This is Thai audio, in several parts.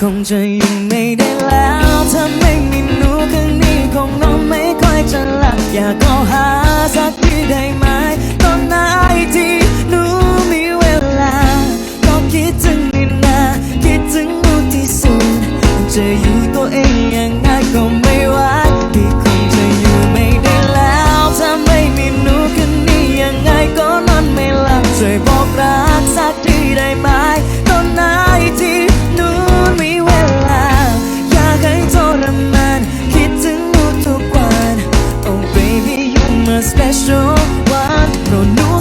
คงจะอยู่ไม่ได้แล้วถ้าไม่มีหนูคืนนี้คงนอนไม่ค่อยจะหลับอยากก็หาสักทีได้ไหมตอนไหนที่ special one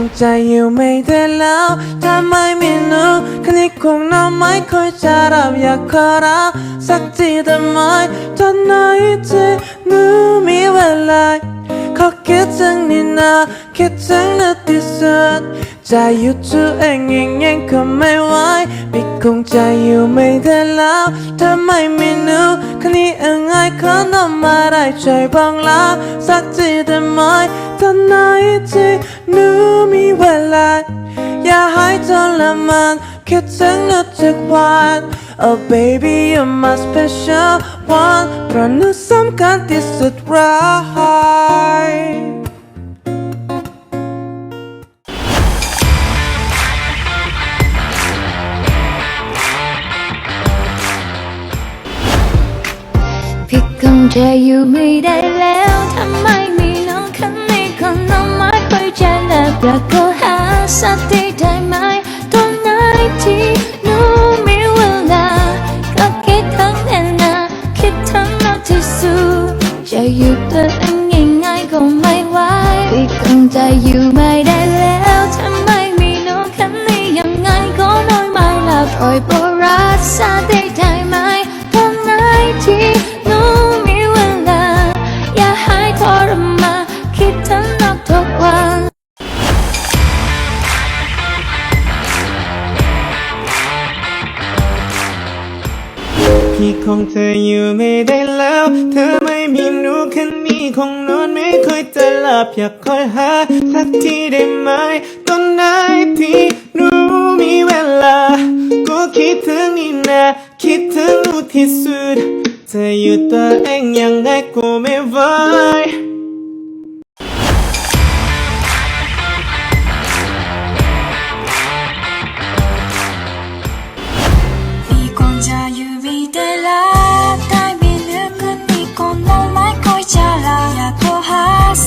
งใจอยู่ไม่ได้แล้วถ้าไม่มีหนูคนนี้คงนอนไม่ค่อยจะรับอยากขอรักสักทีแต่ไหมตอนไหนที่หนูมีเวลาขอคิดถึงนี่นาคิดถึงนาที่สุด จะหยุดตัวเองยังไงก็ไม่ไหวพี่คงใจอยู่ไม่ได้แล้วถ้าไม่มีหนูคนนี้ยังไงขอนอนม่ได้ช่วยบังลาสักทีได้ไหมตอนไหนที่หนูมีเวลา อย่าให้ทรมานคิดถึงหนูทุกวัน Oh baby you're my special one เพราะหนูสำคัญที่สุดรัก จะอยู่ไม่ได้แล้วถ้าไมมีน้องคนนี้คงนอนไม่ค่อยจะหลับอยากขอหาสักทีได้ไหมตอนไหนที่หนูมีเวลาก็คิดทั้งแน่นาคิดทั้งน้ำที่สุดจะอยู่ตัวเองยังไงก็ไม่ไหวพี่คงจะอยู่ไม่ได้แล้วถ้าไมมีน้องคนนี้ยังไงก็น้อนไม่หลับอย พี่คงเธออยู่ไม่ได้แล้ว เธอไม่มีหนูคนนี้คงนอนไม่ค่อยจะหลับอยากคอยหาสักทีได้ไหมตอนไหนที่หนูมีเวลา ก็คิดถึงนี่นะคิดถึงหนูที่สุด เธอยู่ตัวเองยังไงก็ไม่ไหว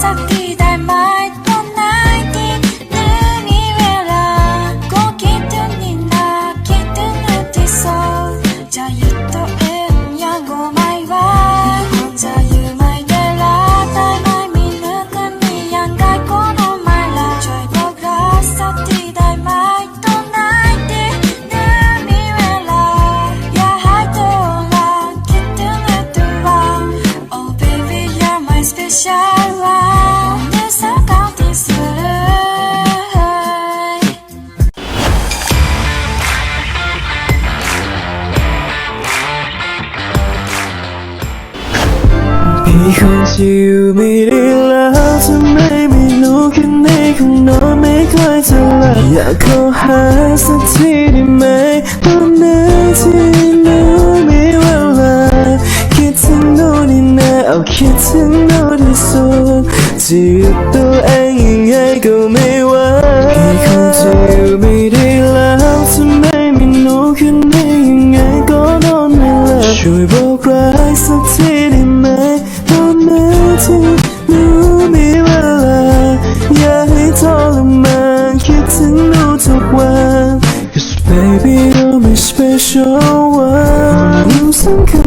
า จะอยู่ไม่ได้แล้วถ้าไม่มีหนูแค่ในคงนอนไม่ค่อยจะหลับอยากขอหาสักทีได้ไหมตอนนั้นที่หนูมีเวลาคิดถึงหนูนี่นะเอาคิดถึงหนูที่สุดจะหยุดตัวเอง 周文，你深刻。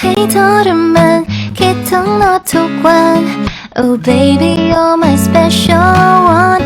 ให้ทรมานคิดถึงเราทุกวัน Oh baby you're my special one.